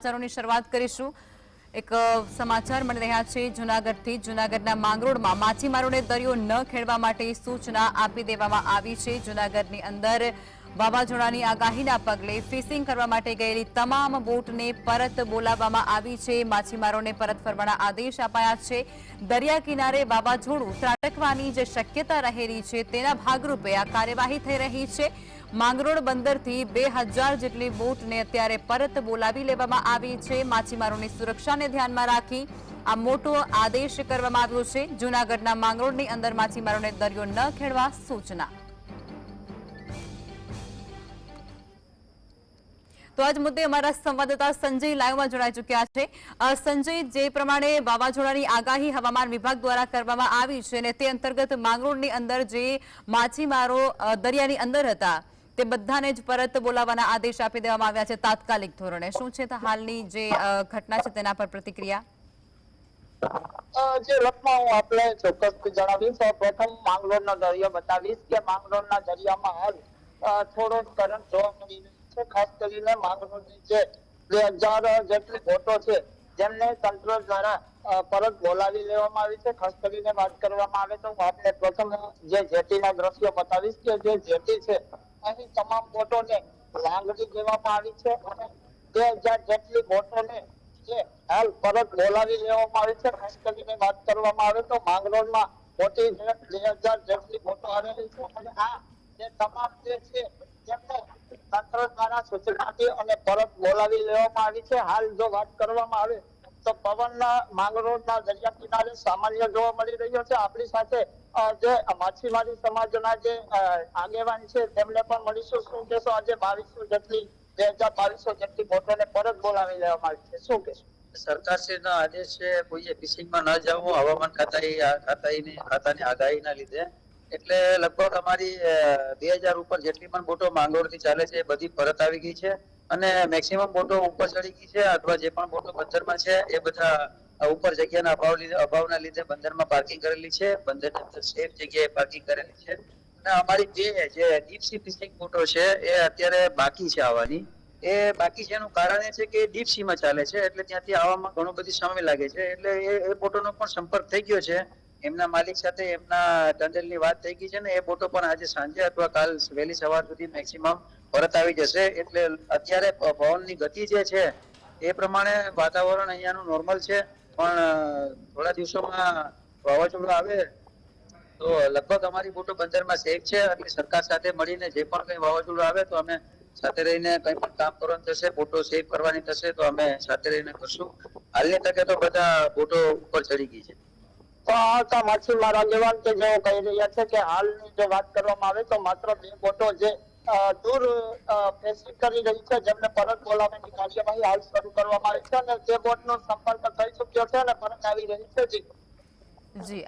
સમાચારોની શરૂઆત કરીશું. એક સમાચાર મળી રહ્યા છે જુનાગઢથી. જુનાગઢના માંગરોળમાં માછીમારોને દરિયો ન ખેડવા માટે સૂચના આપી દેવામાં આવી છે. જુનાગઢની અંદર વાવાઝોડાની આગાહીના પગલે ફિશિંગ કરવા માટે ગયેલી તમામ બોટને પરત બોલાવવામાં આવી છે. માછીમારોને પરત ફરવાના આદેશ અપાયા છે. દરિયા કિનારે વાવાઝોડું ત્રાટકવાની જે શક્યતા રહેલી છે તેના ભાગરૂપે આ કાર્યવાહી થઈ રહી છે. માંગરોળ બંદરથી બે હજાર જેટલી બોટને અત્યારે પરત બોલાવી લેવામાં આવી છે. માછીમારોની સુરક્ષાને ધ્યાનમાં રાખી આ મોટો આદેશ કરવામાં આવ્યો છે. જૂનાગઢના માંગરોળની અંદર માછીમારોને દરિયો ન ખેડવા સૂચના. તો આજ મુદ્દે અમારા સંવાદદાતા સંજય લાઈવમાં જોડાઈ ચૂક્યા છે. સંજય, જે પ્રમાણે વાવાઝોડાની આગાહી હવામાન વિભાગ દ્વારા કરવામાં આવી છે અને તે અંતર્ગત માંગરોળની અંદર જે માછીમારો દરિયાની અંદર હતા તે બધાને જ પરત બોલાવવાના આદેશ આપી દેવામાં આવ્યા છે તાત્કાલિક ધોરણે. શું છે હાલની જે ઘટના છે તેના પર પ્રતિક્રિયા? જે લખમાં હું આપણે ચોક્કસ જણાવીશ. પ્રથમ માંગરોળનો દરિયો બતાવીશ કે માંગરોળના દરિયામાં હાલ થોડો કરંટ જોવા મળી રહ્યો છે. ખાસ કરીને માંગરોળની જે બે હજાર જેટલી બોટો છે, જેમને તંત્ર દ્વારા પરત બોલાવી લેવામાં આવી છે. ખાસ કરીને વાત કરવામાં આવે તો હું આપને પ્રથમ જે જેટીના દ્રશ્યો બતાવીશ કે જે જેટી છે અહીં તમામ બોટોને લાંગડી દેવામાં આવી છે અને બે હજાર જેટલી બોટોને જે હાલ પરત બોલાવી લેવામાં આવી છે. ખાસ કરીને વાત કરવામાં આવે તો માંગરોળમાં મોટી બે હજાર જેટલી બોટો આવેલી છે અને આ જે તમામ જે છે તેમને તંત્ર દ્વારા સૂચના આપી અને પરત બોલાવી લેવામાં આવી છે. હાલ જો વાત કરવામાં આવે તો પવનના માંગરોળના દરિયા કિનારે સામાન્ય જોવા મળી રહ્યો છે. આપણી સાથે જે માછીમારી સમાજના જે આગેવાન છે, તેમને પણ મળીશું. શું કેશો આજે બાવીસો જેટલી, બે હજાર બાવીસો જેટલી બોટોને પરત બોલાવી લેવામાં આવી છે. શું કેશો સરકારશ્રીનો આદેશ છે, કોઈએ ફિશિંગમાં ન જવું, હવામાન ખાતાએ ખાતાની ખાતાની આગાહીના લીધે. એટલે લગભગ અમારી બે હજાર ઉપર જેટલી પણ બોટો માંગરોળથી ચાલે છે, એ બધી પરત આવી ગઈ છે. અને મેક્સિમમ બોટો ઉપર ચડી ગઈ છે, અથવા જે પણ બોટો પથ્થરમાં છે, એ બધા ઉપર જગ્યાના અભાવ અભાવના લીધે બંદરમાં પાર્કિંગ કરેલી છે. બંદરની અંદર સેફ જગ્યાએ પાર્કિંગ કરેલી છે. અને અમારી જે જે ડીપ સી ફિશિંગ બોટો છે, એ અત્યારે બાકી છે આવવાની. એ બાકી છે એનું કારણ એ છે કે ડીપ સીમાં ચાલે છે, એટલે ત્યાંથી આવવામાં ઘણો બધી સમય લાગે છે. એટલે એ બોટોનો પણ સંપર્ક થઈ ગયો છે. એમના માલિક સાથે એમના ટંડેલની વાત થઈ ગઈ છે ને, એ બોટો પણ આજે સાંજે અથવા કાલ વહેલી સવાર સુધી મેક્સિમમ પરત આવી જશે. એટલે અત્યારે પવનની ગતિ જે છે, એ પ્રમાણે વાતાવરણ અહીંયાનું નોર્મલ છે. પણ થોડા દિવસોમાં વાવાઝોડું આવે, તો લગભગ અમારી બોટો બંદરમાં સેફ છે. એટલે સરકાર સાથે મળીને જે પણ કંઈ વાવાઝોડું આવે, તો અમે સાથે રહીને કંઈ પણ કામ કરવાનું થશે, બોટો સેફ કરવાની થશે, તો અમે સાથે રહીને કરશું. હાલની તકે તો બધા બોટો ઉપર ચડી ગઈ છે. તો આ હતા માછીમાર આગેવાન કે જેઓ કહી રહ્યા છે કે હાલની જો વાત કરવામાં આવે, તો માત્ર બે બોટો જે દૂર ફેસી કરી રહી છે, જેમને પરત બોલાવવાની કાર્યવાહી હાલ શરૂ કરવામાં આવી છે અને જે બોટનો સંપર્ક થઈ ચુક્યો છે અને પરત આવી રહી છે જી